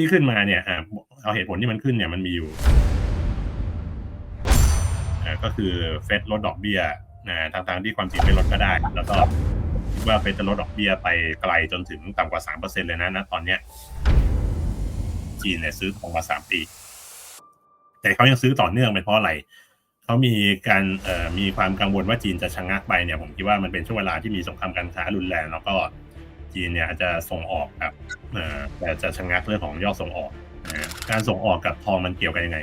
ที่ขึ้นมาเนี่ยอ่าเอาเหตุผลที่มันขึ้นเนี่ยมันมีอยู่อ่าก็คือเฟดลดดอกเบี้ยนะทางทางที่ความจริงไม่ลดก็ได้ แล้วก็คิดว่าเฟดจะลดดอกเบี้ยไปไกลจนถึงต่ำกว่าสามเปอร์เซ็นเลยนะณตอนเนี้ยจีนเนี่ยซื้อทองมาสามปี แต่เขายังซื้อต่อเนื่องเป็นเพราะอะไรเขามีการมีความกังวลว่าจีนจะชะงักไปเนี่ยผมคิดว่ามันเป็นช่วงเวลาที่มีสงครามการค้ารุนแรงแล้วก็ จีนเนี่ยอาจจะส่งออกแบบแต่จะชะงักเรื่องของยอดส่งออกนะการส่งออกกับทองมันเกี่ยวกันยังไง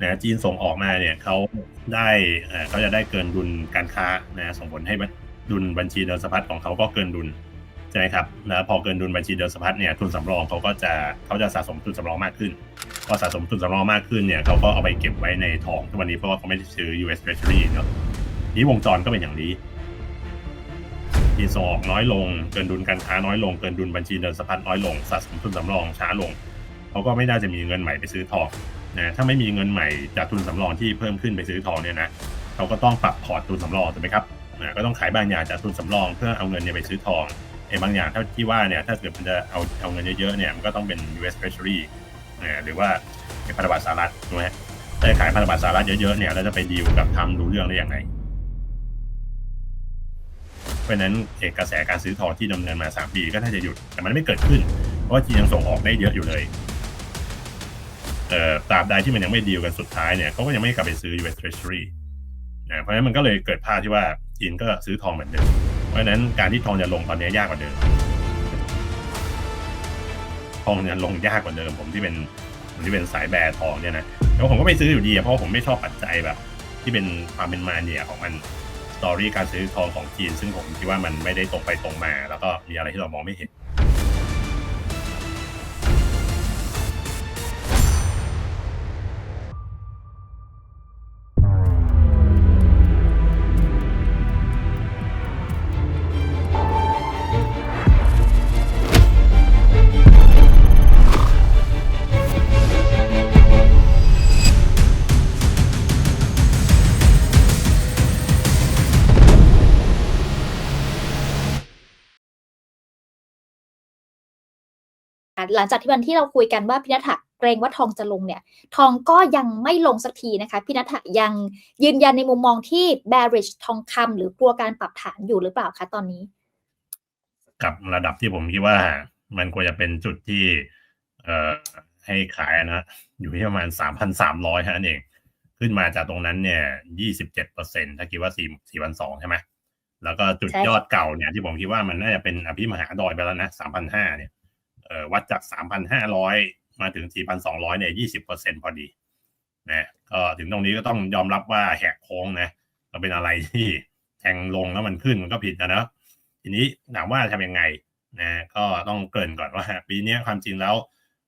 นะจีนส่งออกมาเนี่ยเขาได้เอ่อเขาจะได้เกินดุลการค้านะส่งผลให้ดุลบัญชีเดินสะพัดของเขาก็เกินดุลใช่ไหมครับแล้วพอเกินดุลบัญชีเดินสะพัดเนี่ยทุนสำรองเขาก็จะเขาจะสะสมทุนสำรองมากขึ้นพอสะสมทุนสำรองมากขึ้นเนี่ยเขาก็เอาไปเก็บไว้ในทองทุกวันนี้เพราะว่าเขาไม่ได้ซื้อ US Treasury เนาะนี้วงจรก็เป็นอย่างนี้ จีนส่งออกน้อยลง เกินดุลการค้าน้อยลง เกินดุลบัญชีเดินสะพัดน้อยลงสะสมทุนสำรองช้าลงเขาก็ไม่น่าจะมีเงินใหม่ไปซื้อทองนะถ้าไม่มีเงินใหม่จากทุนสำรองที่เพิ่มขึ้นไปซื้อทองเนี่ยนะเขาก็ต้องปรับพอร์ตทุนสำรองถูกไหมครับนะก็ต้องขายบางอย่างจากทุนสำรองเพื่อเอาเงินเนี่ยไปซื้อทองไอ้บางอย่างเท่าที่ว่าเนี่ยถ้าเกิดมันจะเอาเอาเงินเยอะๆเนี่ยมันก็ต้องเป็น US Treasury นะหรือว่าพันธบัตรสหรัฐถูกไหมถ้าขายพันธบัตรสหรัฐเยอะๆเนี่ยแล้วจะไปดีลกับทำรู้เรื่องได้ยังไง เพราะนั้นเอกกระแสการซื้อทองที่ดำเนินมา 3 ปีก็น่าจะหยุด แต่มันไม่เกิดขึ้น เพราะว่าจีนยังส่งออกได้เยอะอยู่เลยเอ่อตราบใดที่มันยังไม่ดีลกันสุดท้ายเนี่ยเขาก็ยังไม่กลับไปซื้อ US Treasury นะเพราะฉะนั้นมันก็เลยเกิดภาพที่ว่าจีนก็ซื้อทองเหมือนเดิม เพราะฉะนั้นการที่ทองจะลงตอนนี้ยากกว่าเดิม ทองจะลงยากกว่าเดิม ผมที่เป็นผมที่เป็นสายแบร์ทองเนี่ยนะแล้วผมก็ไม่ซื้ออยู่ดีเพราะผมไม่ชอบปัจจัยแบบ ที่เป็นความเป็นมาเนี่ยของมัน สตอรี่การซื้อทองของจีน ซึ่งผมคิดว่ามันไม่ได้ตรงไปตรงมา แล้วก็มีอะไรที่เรามองไม่เห็น หลังจากที่วันที่เราคุยกันว่าพี่นัทธะเกรงว่าทองจะลงเนี่ย ทองก็ยังไม่ลงสักทีนะคะพี่นัทธะยังยืนยันในมุมมองที่ bearish ทองคำหรือกลัวการปรับฐานอยู่หรือเปล่าคะตอนนี้ กับระดับที่ผมคิดว่ามันควรจะเป็นจุดที่ เอ่อให้ขายนะ อยู่ที่ประมาณสามพันสามร้อยนั่นเอง ขึ้นมาจากตรงนั้นเนี่ยยี่สิบเจ็ดเปอร์เซ็นถ้าคิดว่าสี่สี่พันสองใช่ไหมแล้วก็จุดใช่ยอดเก่าเนี่ยที่ผมคิดว่ามันน่าจะเป็นอภิมหาดอยไปแล้วนะสามพันห้าเนี่ยเอ่อ วัดจากสามพันห้าร้อยมาถึงสี่พันสองร้อยเนี่ยยี่สิบเปอร์เซ็นพอดีนะก็ถึงตรงนี้ก็ต้องยอมรับว่าแหกโค้งนะก็เป็นอะไรที่แทงลงแล้วมันขึ้นมันก็ผิดนะเนอะทีนี้ถามว่าทำยังไงนะก็ต้องเกริ่นก่อนว่าปีนี้ความจริงแล้ว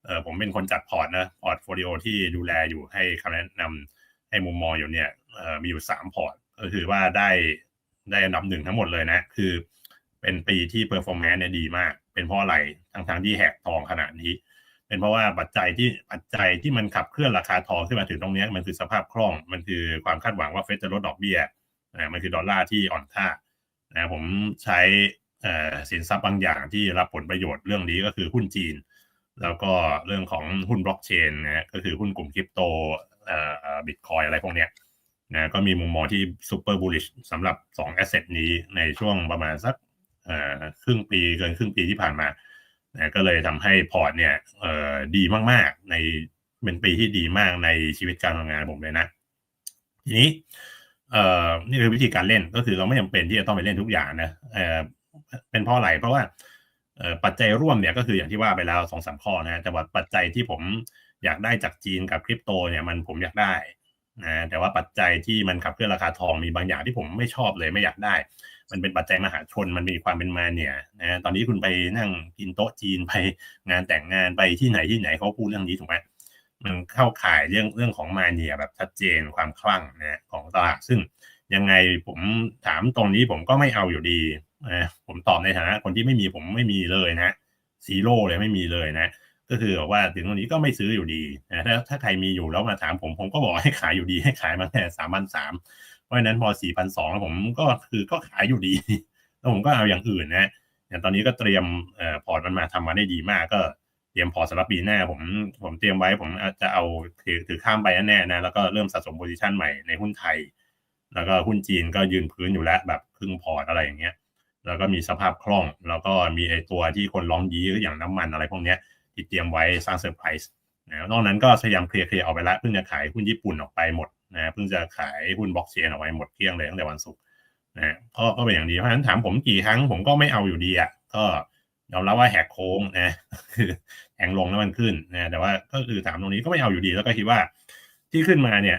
เออผมเป็นคนจัดพอร์ตนะพอร์ตโฟลิโอที่ดูแลอยู่ให้คำแนะนำให้มุมมองอยู่เนี่ยเออมีอยู่สามพอร์ต ก็คือว่าได้ได้อันดับหนึ่งทั้งหมดเลยนะ คือ เป็นปีที่เพอร์ฟอร์แมนซ์เนี่ยดีมาก เป็นเพราะอะไรทั้งทางที่แหกทองขนาดนี้ เป็นเพราะว่าปัจจัยที่ปัจจัยที่มันขับเคลื่อนราคาทองขึ้นมาถึงตรงนี้มันคือสภาพคล่องมันคือความคาดหวังว่าเฟดจะลดดอกเบี้ยอ่ามันคือดอลลาร์ที่อ่อนค่านะผมใช้สินทรัพย์บางอย่างที่รับผลประโยชน์เรื่องนี้ก็คือหุ้นจีน แล้วก็เรื่องของหุ้นบล็อกเชนนะก็คือหุ้นกลุ่มคริปโตบิตคอยอะไรพวกเนี้ยนะก็มีมุมมองที่ซูเปอร์บูลิชสำหรับ2แอสเซทนี้ในช่วงประมาณสัก ครึ่งปีเกินครึ่งปีที่ผ่านมานะก็เลยทำให้พอร์ตเนี่ยดีมากๆ ในเป็นปีที่ดีมากในชีวิตการทำงานผมเลยนะ ทีนี้นี่คือวิธีการเล่นก็คือเราไม่จำเป็นที่จะต้องไปเล่นทุกอย่างนะเเป็นเพราะอะไรเพราะว่าปัจจัยร่วมเนี่ยก็คืออย่างที่ว่าไปแล้วสองสามข้อนะแต่ว่าปัจจัยที่ผมอยากได้จากจีนกับคริปโตเนี่ยมันผมอยากได้นะแต่ว่าปัจจัยที่มันขับเคลื่อนราคาทองมีบางอย่างที่ผมไม่ชอบเลยไม่อยากได้ มันเป็นปัจจัยมหาชนมันมีความเป็นมาเนี่ยนะตอนนี้คุณไปนั่งกินโต๊ะจีนไปงานแต่งงานไปที่ไหนที่ไหนเขาพูดเรื่องนี้ถูกไหมมันเข้าข่ายเรื่องเรื่องของมาเนียแบบชัดเจนความคลั่งนะของตลาดซึ่งยังไงผมถามตรงนี้ผมก็ไม่เอาอยู่ดีนะผมตอบในฐานะคนที่ไม่มีผมไม่มีเลยนะซีโร่เลยไม่มีเลยนะ ก็คือบอกว่าถึงตรงนี้ก็ไม่ซื้ออยู่ดีนะถ้าถ้าใครมีอยู่แล้วมาถามผมผมก็บอกให้ขายอยู่ดีให้ขายมาแค่สามพันสาม เพราะฉะนั้นพอสี่พันสองแล้วผมก็คือก็ขายอยู่ดี แล้วผมก็เอาอย่างอื่นนะอย่างตอนนี้ก็เตรียมอพอร์ตมันมาทำมาได้ดีมากก็เตรียมพอร์ตสำหรับปีหน้า ผมผมเตรียมไว้ผมจะเอาถือถือข้ามไปแน่ๆนะแล้วก็เริ่มสะสมโพซิชันใหม่ในหุ้นไทย แล้วก็หุ้นจีนก็ยืนพื้นอยู่แล้วแบบครึ่งพอร์ตอะไรอย่างเงี้ยแล้วก็มีสภาพคล่อง แล้วก็มีไอตัวที่คนร้องยี้อย่างน้ำมันอะไรพวกเนี้ยที่เตรียมไว้สร้างเซอร์ไพรส์นะนอกนั้นก็พยายามเคลียร์เคลียร์ออกไปล้วเพิ่งจะขายหุ้นญี่ปุ่นออกไปหมด นะเพิ่งจะขายหุ้นบล็อกเชนออกไปหมดเกลี้ยงเลยตั้งแต่วันศุกร์นะก็ก็เป็นอย่างดีเพราะฉะนั้นถามผมกี่ครั้งผมก็ไม่เอาอยู่ดีอะก็ยอมรับว่าแหกโค้งนะคือแหงลงแล้วมันขึ้นนะแต่ว่าก็คือถามตรงนี้ก็ไม่เอาอยู่ดี แล้วก็คิดว่าที่ขึ้นมาเนี่ย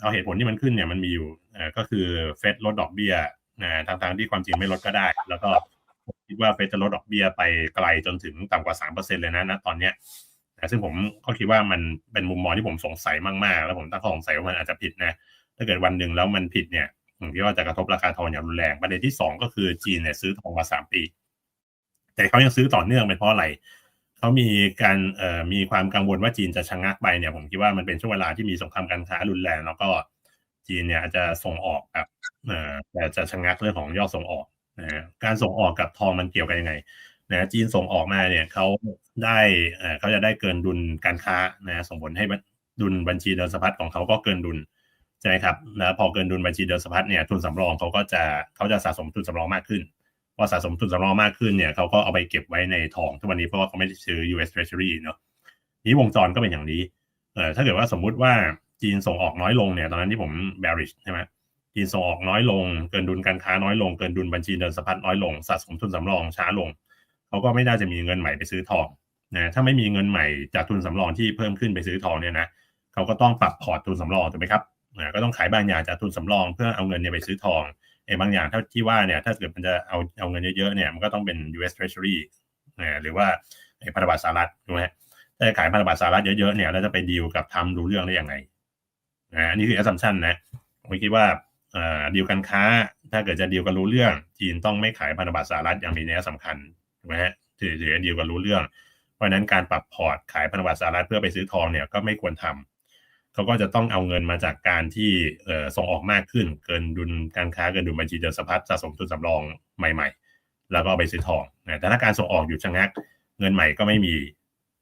เอาเหตุผลที่มันขึ้นเนี่ยมันมีอยู่ก็คือเฟดลดดอกเบี้ยนะทางทางๆที่ความจริงไม่ลดก็ได้ แล้วก็คิดว่าเฟดจะลดดอกเบี้ยไปไกลจนถึงต่ำกว่าสามเปอร์เซ็นเลยนะณตอนเนี้ย นะซึ่งผมก็คิดว่ามันเป็นมุมมองที่ผมสงสัยมากๆ แล้วผมตั้งข้อสงสัยว่ามันอาจจะผิดนะถ้าเกิดวันหนึ่งแล้วมันผิดเนี่ยผมคิดว่าจะกระทบราคาทองอย่างรุนแรงประเด็นที่สองก็คือจีนเนี่ยซื้อทองมาสามปี แต่เขายังซื้อต่อเนื่องเป็นเพราะอะไรเขามีการเอ่อมีความกังวลว่าจีนจะชะงักไปเนี่ย ผมคิดว่ามันเป็นช่วงเวลาที่มีสงครามการค้ารุนแรง แล้วก็จีนเนี่ยอาจจะส่งออกแบบเอ่อแต่จะชะงักเรื่องของยอดส่งออกนะการส่งออกกับทองมันเกี่ยวกันยังไงนะจีนส่งออกมาเนี่ยเขา ได้เขาจะได้เกินดุลการค้านะส่งผลให้ดุลบัญชีเดินสะพัดของเขาก็เกินดุลใช่ไหมครับแล้วพอเกินดุลบัญชีเดินสะพัดเนี่ยทุนสำรองเขาก็จะเขาจะสะสมทุนสำรองมากขึ้นพอสะสมทุนสำรองมากขึ้นเนี่ยเขาก็เอาไปเก็บไว้ในทองทุกวันนี้เพราะว่าเขาไม่ได้ซื้อ US Treasury เนาะนี้วงจรก็เป็นอย่างนี้เออถ้าเกิดว่าสมมุติว่าจีนส่งออกน้อยลงเนี่ยตอนนั้นที่ผม bearish ใช่ไหมจีนส่งออกน้อยลง เกินดุลการค้าน้อยลงเกินดุลบัญชีเดินสะพัดน้อยลงสะสมทุนสำรองช้าลงเขาก็ไม่น่าจะมีเงินใหม่ไปซื้อทอง นะถ้าไม่มีเงินใหม่จากทุนสำรองที่เพิ่มขึ้นไปซื้อทองเนี่ยนะเขาก็ต้องปรับพอร์ตทุนสำรองถูกไหมครับนะก็ต้องขายบางอย่างจากทุนสำรอง เพื่อเอาเงินเนี่ยไปซื้อทองไอ้บางอย่างเท่าที่ว่าเนี่ยถ้าเกิดมันจะเอาเอาเงินเยอะๆเนี่ยมันก็ต้องเป็น US Treasury นะหรือว่าไอ้พันธบัตรสหรัฐถูกไหมถ้าขายพันธบัตรสหรัฐเยอะๆเนี่ยแล้วจะไปดีลกับทำรู้เรื่องได้ยังไงนะอันนี้คือ assumption นะผมคิดว่าอ่อดีลการค้า ถ้าเกิดจะดีลกันรู้เรื่อง จีนต้องไม่ขายพันธบัตรสหรัฐอย่างมีนัยสำคัญถูกไหมฮะถือถือดีลกันรู้เรื่อง เพราะนั้นการปรับพอร์ตขายพันธบัตรสหรัฐเพื่อไปซื้อทองเนี่ยก็ไม่ควรทำเขาก็จะต้องเอาเงินมาจากการที่ส่งออกมากขึ้น เกินดุลการค้าเกินดุลบัญชีเดินสะพัดสะสมทุนสำรองใหม่ ๆ แล้วก็ไปซื้อทองนะแต่ถ้าการส่งออกหยุดชะงัก เงินใหม่ก็ไม่มี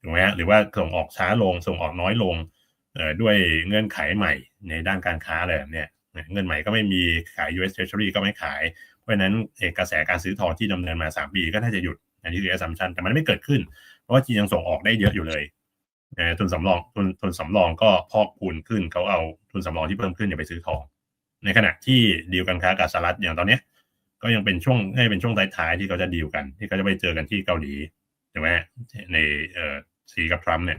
ถูกไหมฮะหรือว่าส่งออกช้าลงส่งออกน้อยลงด้วยเงื่อนไขใหม่ในด้านการค้าอะไรแบบเนี้ยเงินใหม่ก็ไม่มีขาย US Treasury ก็ไม่ขาย เพราะฉะนั้นกระแสการซื้อทองที่ดำเนินมา 3 ปีก็น่าจะหยุดอันนี้คือ assumption แต่มันไม่เกิดขึ้น เพราะว่าจีนยังส่งออกได้เยอะอยู่เลยเอ่อทุนสำรองทุนทุนสำรองก็พอกพูนขึ้นเขาเอาทุนสำรองที่เพิ่มขึ้นเนี่ยไปซื้อทอง ในขณะที่ดีลการค้ากับสหรัฐอย่างตอนเนี้ย ก็ยังเป็นช่วงให้เป็นช่วงท้ายๆที่เขาจะดีลกัน ที่เขาจะไปเจอกันที่เกาหลีถูกไหมในเอ่อซีกับทรัมป์เนี่ย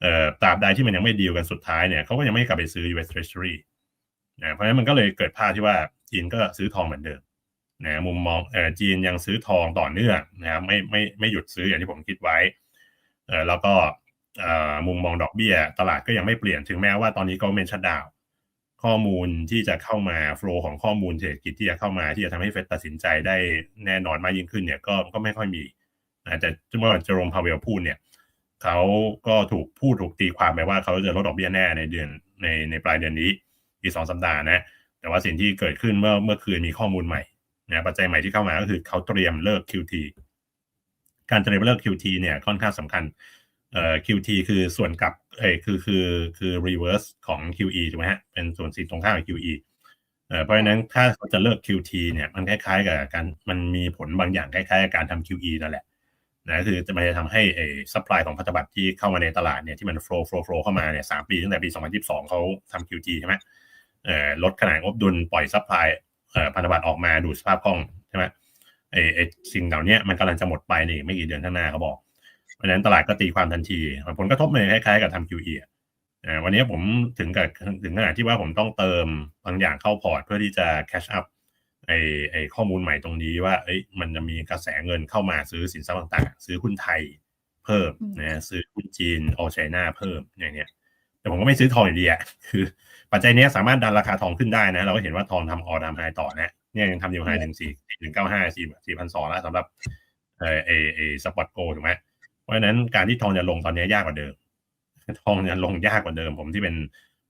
เอ่อตราบใดที่มันยังไม่ดีลกันสุดท้ายเนี่ยเขาก็ยังไม่กลับไปซื้อ US Treasury นะเพราะฉะนั้นมันก็เลยเกิดภาพที่ว่าจีนก็ซื้อทองเหมือนเดิม นะมุมมองเออจีนยังซื้อทองต่อเนื่องนะครับไม่ไม่ไม่หยุดซื้ออย่างที่ผมคิดไว้เออแล้วก็เออมุมมองดอกเบี้ย ตลาดก็ยังไม่เปลี่ยนถึงแม้ว่าตอนนี้ก็เมนชัดดาวข้อมูลที่จะเข้ามาโฟล์ของข้อมูลเศรษฐกิจที่จะเข้ามาที่จะทำให้เฟดตัดสินใจได้แน่นอนมากยิ่งขึ้นเนี่ยก็ก็ไม่ค่อยมีนะแต่เมื่อเจอร์มพาเวลพูดเนี่ยเขาก็ถูกพูดถูกตีความไปว่าเขาจะลดดอกเบี้ยแน่ในเดือนในในปลายเดือนนี้อีกสองสัปดาห์นะแต่ว่าสิ่งที่เกิดขึ้นเมื่อเมื่อคืนมีข้อมูลใหม่ นะปัจจัยใหม่ที่เข้ามาก็คือเขาเตรียมเลิก QT การเตรียมเลิก QT เนี่ยค่อนข้างสำคัญเอ่อ QT คือส่วนกลับเอ้ยคือคือคือ reverse ของ QE ถูกไหมฮะเป็นส่วนสีตรงข้ามกับ QE เอ่อเพราะฉะนั้นถ้าเขาจะเลิก QT เนี่ยมันคล้ายๆกับการมันมีผลบางอย่างคล้ายๆกับการทำ QE นั่นแหละนะคือจะมันจะทำให้ไอ้ supply ของพันธบัตรที่เข้ามาในตลาดเนี่ยที่มัน flow flow flow เข้ามาเนี่ยสามปีตั้งแต่ปี 2022 เขาทำ QT ใช่ไหมเอ่อลดขนาดงบดุลปล่อย supply พันธบัตรออกมาดูดสภาพคล่องใช่ไหมไอ้ไอ้สิ่งเหล่านี้มันกำลังจะหมดไปในอีกไม่กี่เดือนข้างหน้าเขาบอก เพราะฉะนั้นตลาดก็ตีความทันที ผลกระทบมันคล้ายๆกับทำ QE อะอ่าวันนี้ผมถึงกับถึงขนาดที่ว่าผมต้องเติมบางอย่างเข้าพอร์ตเพื่อที่จะ cash up ไอไอข้อมูลใหม่ตรงนี้ว่า เอ้ยมันจะมีกระแสเงินเข้ามาซื้อสินทรัพย์ต่าง ๆ ซื้อหุ้นไทยเพิ่มนะซื้อหุ้นจีนออไชน่าเพิ่มอย่างเนี้ยแต่ผมก็ไม่ซื้อทองอยู่ดีอะคือ ปัจจัยเนี้ยสามารถดันราคาทองขึ้นได้นะ เราก็เห็นว่าทองทำออดามไฮต่อนะเนี่ยยังทำอยู่ไฮหนึ่งสี่หนึ่งเก้าห้าสี่สี่พันสองแล้วสำหรับเออเอเอสปอตโกถูกไหมเพราะฉะนั้นการที่ทองจะลงตอนนี้ยากกว่าเดิม ทองจะลงยากกว่าเดิม ผมที่เป็น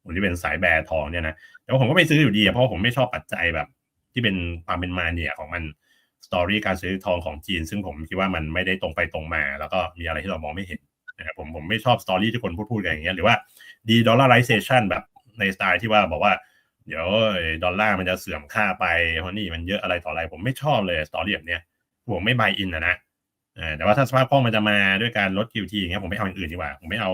ผมที่เป็นสายแบร์ทองเนี่ยนะแต่ว่าผมก็ไม่ซื้ออยู่ดีอะเพราะผมไม่ชอบปัจจัยแบบ ที่เป็นความเป็นมาเนี่ยของมันสตอรี่การซื้อทองของจีน ซึ่งผมคิดว่ามันไม่ได้ตรงไปตรงมา แล้วก็มีอะไรที่เรามองไม่เห็นนะครับผมผมไม่ชอบสตอรี่ที่คนพูดพูดกันอย่างเงี้ยหรือว่าดีดอลลาร์ไ z เซชันแบบ ในสไตล์ที่ว่าบอกว่า เดี๋ยวดอลลาร์มันจะเสื่อมค่าไปเพราะนี่มันเยอะอะไรต่ออะไร ผมไม่ชอบเลยสตอรี่แบบเนี้ยผมไม่บายอินนะนะแต่ว่าถ้าสภาพคล่องมันจะมาด้วยการลด QT อย่างเงี้ยผมไม่เอาอย่างอื่นดีกว่า ผมไม่เอา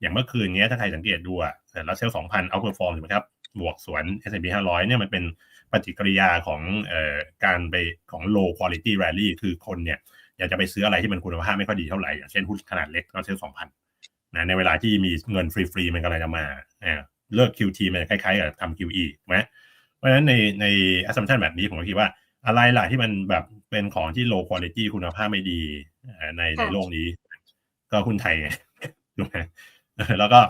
อย่างเมื่อคืนเงี้ยถ้าใครสังเกตดูอะแล้วเซลล์สองพันเอาเพอร์ฟอร์มถูกไหมครับบวกสวน S&P 500เนี่ยมันเป็นปฏิกิริยาของเอ่อการไปของ low quality rally คือคนเนี่ยอยากจะไปซื้ออะไรที่มันคุณภาพไม่ค่อยดีเท่าไหร่อย่างเช่นหุ้นขนาดเล็กก็เซ็นสองพันนะในเวลาที่มีเงินฟรีๆมันกำลังจะมา เลิก QT มันคล้ายๆกับทำ QE ถูกไหมเพราะฉะนั้นในใน assumption แบบนี้ผมก็คิดว่าอะไรล่ะที่มันแบบเป็นของที่ low quality คุณภาพไม่ดีในในโลกนี้ ก็หุ้นไทยไงถูกไหมแล้วก็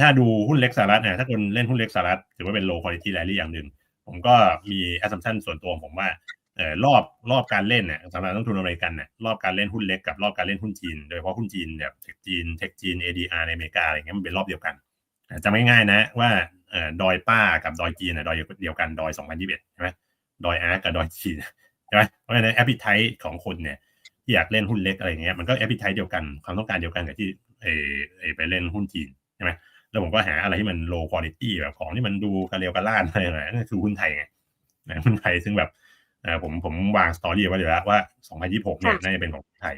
ถ้าดูหุ้นเล็กสหรัฐเนี่ยถ้าคนเล่นหุ้นเล็กสหรัฐถือว่าเป็น low quality rally อย่างหนึ่ง ผมก็มี assumption ส่วนตัวผมว่าเออรอบรอบการเล่นเนี่ยสำหรับนักลงทุนอเมริกันเนี่ยรอบการเล่นหุ้นเล็กกับรอบการเล่นหุ้นจีน โดยเฉพาะหุ้นจีนแบบเทคจีนเทคจีน ADR ในอเมริกาอะไรเงี้ยมันเป็นรอบเดียวกัน จำง่ายๆนะว่าเอ่อดอยป้ากับดอยจีนเนี่ยดอยเดียวกันดอย2021ใช่ไหมดอยอาร์กับดอยจีนใช่ไหมเพราะฉะนั้นแอปเปิลไทของคนเนี่ยที่อยากเล่นหุ้นเล็กอะไรเงี้ยมันก็แอปเปิลไทเดียวกันความต้องการเดียวกันกับที่เอเอไปเล่นหุ้นจีนใช่ไหมแล้วผมก็หาอะไรที่มัน low quality แบบของที่มันดูกระเรียวกระล่านอะไรอย่างเงี้ยนั่นคือหุ้นไทยไงหุ้นไทยซึ่งแบบผมผมวางสตอรี่ไว้เลยแล้วว่า 2026เนี่ยน่าจะเป็นของไทย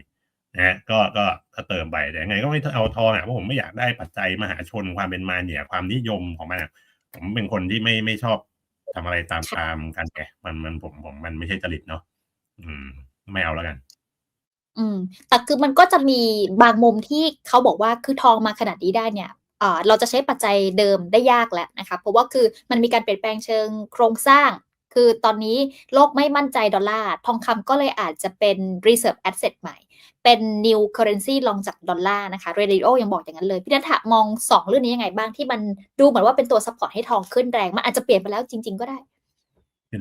นะฮะก็ก็ถ้าเติมไปแต่ยังไงก็ไม่เอาทองอะเพราะผมไม่อยากได้ปัจจัยมหาชนความเป็นมาเนี่ยความนิยมของมันผมเป็นคนที่ไม่ไม่ชอบทำอะไรตามตามกันไงมันมันผมผมมันไม่ใช่จริตเนาะอืม ไม่เอาแล้วกัน อืม แต่คือมันก็จะมีบางมุมที่เขาบอกว่าคือทองมาขนาดนี้ได้เนี่ยเราจะใช้ปัจจัยเดิมได้ยากแล้วนะคะเพราะว่าคือมันมีการเปลี่ยนแปลงเชิงโครงสร้าง คือตอนนี้โลกไม่มั่นใจดอลลาร์ ทองคำก็เลยอาจจะเป็น reserve asset ใหม่ เป็น new currency ลองจากดอลลาร์นะคะ เรดิโอยังบอกอย่างนั้นเลย พี่นัทมองสองเรื่องนี้ยังไงบ้างที่มันดูเหมือนว่าเป็นตัว support ให้ทองขึ้นแรง มันอาจจะเปลี่ยนไปแล้วจริง ๆ ก็ได้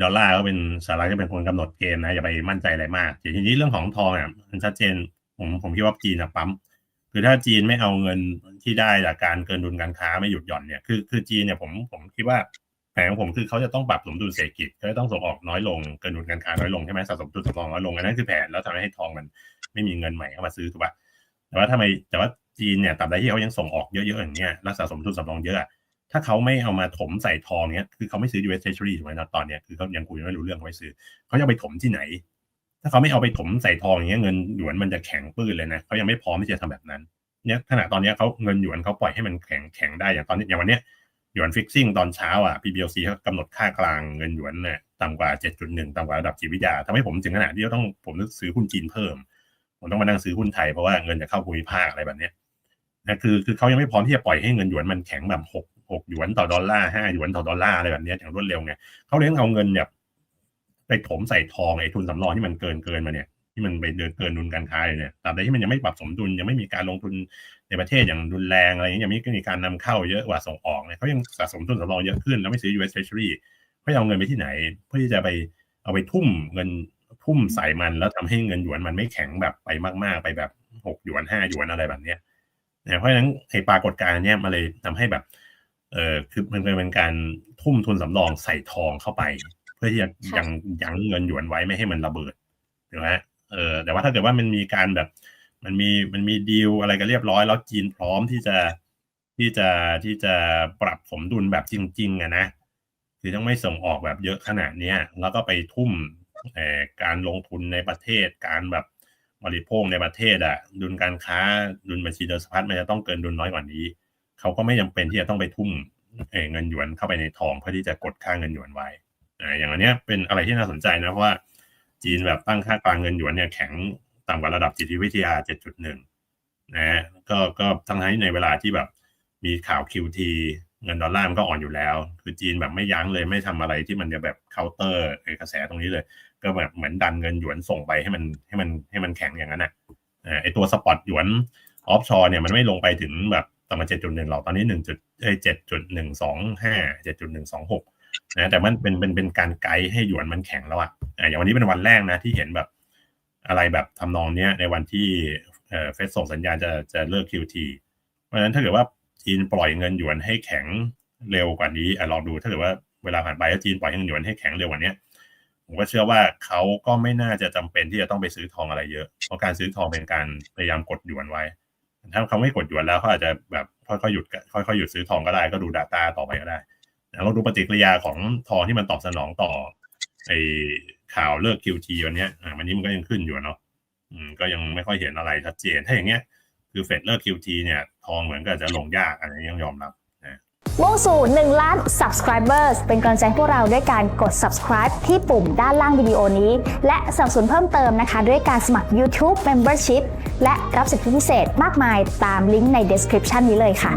ดอลลาร์ก็เป็นสหรัฐก็เป็นคนกำหนดเกณฑ์นะอย่าไปมั่นใจอะไรมากทีนี้เรื่องของทองอะมันชัดเจนผมผมคิดว่าจีนอะปั๊มคือถ้าจีนไม่เอาเงินที่ได้จากการเกินดุลการค้าไม่หยุดหย่อนเนี่ยคือคือจีนเนี่ยผมผมคิดว่า แผนของผมคือเขาจะต้องปรับสมดุลเศรษฐกิจเขาจะต้องส่งออกน้อยลงเกินดุลการค้าน้อยลงใช่ไหมสะสมทุนสำรองน้อยลงอันนั้นคือแผนแล้วทำให้ทองมันไม่มีเงินใหม่เข้ามาซื้อถูกป่ะแต่ว่าทำไมแต่ว่าจีนเนี่ยตราบใดที่เขายังส่งออกเยอะๆอย่างเนี้ยรักษาสมทุนสำรองเยอะถ้าเขาไม่เอามาถมใส่ทองเนี้ยคือเขาไม่ซื้อ US Treasury ถูกไหมนะตอนเนี้ยคือเขายังคุยไม่รู้เรื่องเขาไม่ซื้อเขาจะไปถมที่ไหน ถ้าเขาไม่เอาไปถมใส่ทองอย่างเงี้ยเงินหยวนมันจะแข็งปื้นเลยนะเขายังไม่พร้อมที่จะทำแบบนั้นเนี่ยขณะตอนนี้เขาเงินหยวนเขาปล่อยให้มันแข็งแข็งได้อย่างตอนนี้อย่างวันเนี้ย หยวนฟิกซิ่งตอนเช้าอะ PBOC เขากำหนดค่ากลางเงินหยวนเนี่ยต่ำกว่า 7.1 ต่ำกว่าระดับจิตวิทยาทำให้ผมถึงขนาดที่ต้องผมต้องซื้อหุ้นจีนเพิ่ม ผมต้องมานั่งซื้อหุ้นไทยเพราะว่าเงินจะเข้าภูมิภาคอะไรแบบเนี้ยนะคือคือเขายังไม่พร้อมที่จะปล่อยให้เงินหยวนมันแข็งแบบหกหกหยวนต่อดอลลาร์ห้าหยวนต่อดอลลาร์อะไรแบบนี้อย่างรวดเร็วไงเขาเลยต้องเอาเงินเนี่ยไปถมใส่ทองไอ้ทุนสำรองที่มันเกินเกินมาเนี่ย ที่มันไปเดินเกินดุลการค้าเนี่ยตราบใดที่มันยังไม่ปรับสมดุลยังไม่มีการลงทุนในประเทศอย่างรุนแรงอะไรอย่างนี้ยังไม่มีการนำเข้าเยอะกว่าส่งออกเนี่ยเขายังสะสมทุนสำรองเยอะขึ้นแล้วไม่ซื้อ US Treasury เขาเอาเงินไปที่ไหน เพื่อที่จะไปเอาไปทุ่มเงินทุ่มใส่มันแล้วทำให้เงินหยวนมันไม่แข็งแบบไปมาก ๆ ไปแบบหกหยวนห้าหยวนอะไรแบบเนี้ยเพราะฉะนั้นไอ้ปรากฏการณ์เนี้ยมาเลยทำให้แบบเออคือมันเป็นการทุ่มทุนสำรองใส่ทองเข้าไป เพื่อที่จะยังยั้งเงินหยวนไว้ไม่ให้มันระเบิดถูกไหมเออ แต่ว่าถ้าเกิดว่ามันมีการแบบ มันมีมันมีดีลอะไรกันเรียบร้อย แล้วจีนพร้อมที่จะที่จะที่จะปรับสมดุลแบบจริง ๆอะนะคือต้องไม่ส่งออกแบบเยอะขนาดเนี้ยแล้วก็ไปทุ่มการลงทุนในประเทศ การแบบบริโภคในประเทศอะดุลการค้าดุลบัญชีเดินสะพัดมันจะต้องเกินดุลน้อยกว่านี้ เขาก็ไม่จาเป็นที่จะต้องไปทุ่มเงินหยวนเข้าไปในทองเพื่อที่จะกดค่าเงินหยวนไว้อย่างอันนี้ยเป็นอะไรที่น่าสนใจนะเพราะว่า จีนแบบตั้งค่ากลางเงินหยวนเนี่ยแข็งต่ำกว่าระดับจิตวิทยา 7.1 นะฮะก็ก็ทั้งให้ในเวลาที่แบบมีข่าว QT เงินดอลลาร์มันก็อ่อนอยู่แล้ว คือจีนแบบไม่ยั้งเลยไม่ทำอะไรที่มันจะแบบเคาน์เตอร์กระแสตรงนี้เลย ก็แบบเหมือนดันเงินหยวนส่งไปให้มันให้มันให้มันแข็งอย่างนั้นอะไอตัวสปอตหยวนออฟชอร์เนี่ยมันไม่ลงไปถึงแบบต่ำกว่า7.1หรอกตอนนี้1.7.125 7.126 นะแต่มันเป็นเป็นเป็นการไกด์ให้หยวนมันแข็งแล้วอะอย่างวันนี้เป็นวันแรกนะที่เห็นแบบอะไรแบบทำนองเนี้ยในวันที่เฟดส่งสัญญาณจะจะเลิก QT เพราะฉะนั้นถ้าเกิดว่าจีนปล่อยเงินหยวนให้แข็งเร็วกว่านี้อลองดูถ้าเกิดว่าเวลาผ่านไปแล้วจีนปล่อยเงินหยวนให้แข็งเร็วกว่านี้ผมก็เชื่อว่าเขาก็ไม่น่าจะจำเป็นที่จะต้องไปซื้อทองอะไรเยอะ เพราะการซื้อทองเป็นการพยายามกดหยวนไว้ ถ้าเขาไม่กดหยุดแล้วเขาอาจจะแบบค่อยๆหยุดค่อยๆหยุดซื้อทองก็ได้ก็ดู Data ต่อไปก็ได้ ล้วเราดูปฏิกิริยาของทองที่มันตอบสนองต่อไอข่าวเลิก QT วันนี้อ่าวันนี้มันก็ยังขึ้นอยู่เนาะอืมก็ยังไม่ค่อยเห็นอะไรชัดเจนถ้าอย่างเงี้ยคือเฟดเลิก QT เนี่ยทองเหมือนกับจะลงยากอันนี้ยังยอมรับนะมุ่งสู่ 1 ล้าน subscribers เป็นกำลังใจให้พวกเราด้วยการกด subscribe ที่ปุ่มด้านล่างวิดีโอนี้ และสนับสนุนเพิ่มเติมนะคะ ด้วยการสมัคร YouTube Membership และรับสิทธิพิเศษมากมายตามลิงก์ใน description นี้เลยค่ะ